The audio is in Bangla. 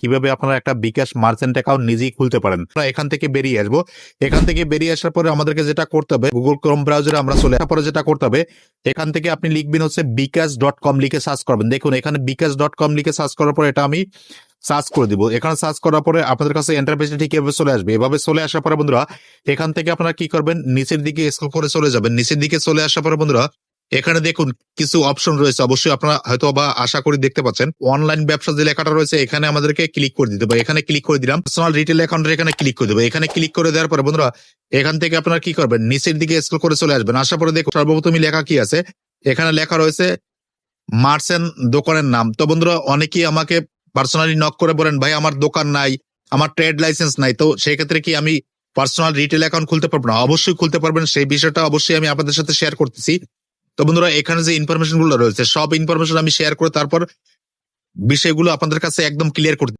কীভাবে আপনারা একটা বিকাশ মার্চেন্ট অ্যাকাউন্ট নিজেই খুলতে পারেন? আমরা এখান থেকে বেরিয়ে আসব। এখান থেকে বেরিয়ে আসার পরে আমাদেরকে যেটা করতে হবে গুগল ক্রোম ব্রাউজারে আমরা চলে আসার পরে যেটা করতে হবে, এখান থেকে আপনি লিখবেন হচ্ছে বিকাশ ডট কম লিখে সার্চ করবেন। দেখুন, এখানে বিকাশ ডট কম লিখে সার্চ করার পরে এটা আমি সার্চ করে দিব। এখানে সার্চ করার পরে আপনাদের কাছে এন্টারপ্রাইজে ঠিক এভাবে চলে আসবে? এভাবে চলে আসার পরে বন্ধুরা, এখান থেকে আপনারা কি করবেন? নিচের দিকে স্ক্রল করে চলে যাবেন। নিচের দিকে চলে আসার পরে বন্ধুরা এখানে দেখুন কিছু অপশন রয়েছে। অবশ্যই আপনারা হয়তো বা আশা করি দেখতে পাচ্ছেন। অনলাইন ব্যবসা যে লেখাটা রয়েছে, এখানে আমাদেরকে ক্লিক করে দিতে হবে। এখানে ক্লিক করে দিলাম। পার্সোনাল রিটেল অ্যাকাউন্টের এখানে ক্লিক করে দেবো। এখানে ক্লিক করে দেওয়ার পরে বন্ধুরা, এখান থেকে আপনারা কি করবেন? নিচের দিকে স্ক্রল করে চলে আসবেন। আসার পরে দেখুন সর্বপ্রথমই লেখা কি আছে? এখানে লেখা রয়েছে মার্চেন্ট দোকানের নাম। তো বন্ধুরা, অনেকেই আমাকে পার্সোনালি নক করে বলেন, ভাই, আমার দোকান নাই, আমার ট্রেড লাইসেন্স নাই। তো সেই ক্ষেত্রে কি আমি পার্সোনাল রিটেল অ্যাকাউন্ট খুলতে পারব না? অবশ্যই খুলতে পারবেন। সেই বিষয়টা অবশ্যই আমি আপনাদের সাথে শেয়ার করতেছি। তো বন্ধুরা, এখানে যে ইনফরমেশনগুলো রয়েছে, সব ইনফরমেশন আমি শেয়ার করে তারপর বিষয়গুলো আপনাদের কাছে একদম ক্লিয়ার করতে